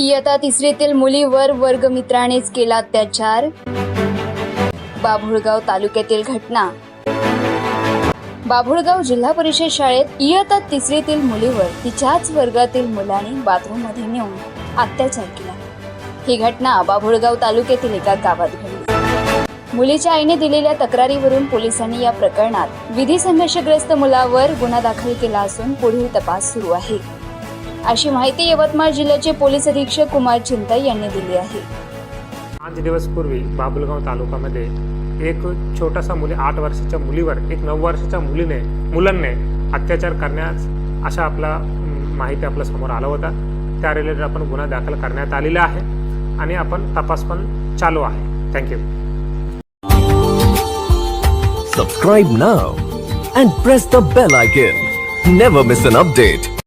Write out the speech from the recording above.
इयता तिसरीतील मुलीवर वर्गमित्रानेच केला अत्याचार. बाभुळगाव तालुक्यातील घटना. बाभुळगाव जिल्हा परिषद शाळेत इयता तिसरीतील मुलीवर तिच्याच वर्गातील मुलाने बाथरूममध्ये नेऊन अत्याचार केला. ही घटना बाभुळगाव तालुक्यातील एका गावात घडली. मुलीच्या आईने दिलेल्या तक्रारीवरून पोलिसांनी या प्रकरणात विधी संघर्षग्रस्त मुलावर गुन्हा दाखल केला असून पुढील तपास सुरू आहे. अशी माहिती यवतमाळ जिल्ह्याचे पोलीस अधीक्षक कुमार चिंताई यांनी दिली आहे पाच दिवस पूर्वी बाबुलगाव तालुक्यामध्ये एक छोटासा मुली आठ वर्षाच्या मुलीवर एक नऊ वर्षाच्या मुलीने मुलांने अत्याचार करण्यास अशा आपला माहिती आपल्यासमोर आला होता त्या रिलेटेड आपण गुन्हा दाखल करण्यात आलेला आहे आणि आपण तपास पण चालू आहे thank you Subscribe now and press the bell icon. Never miss an update.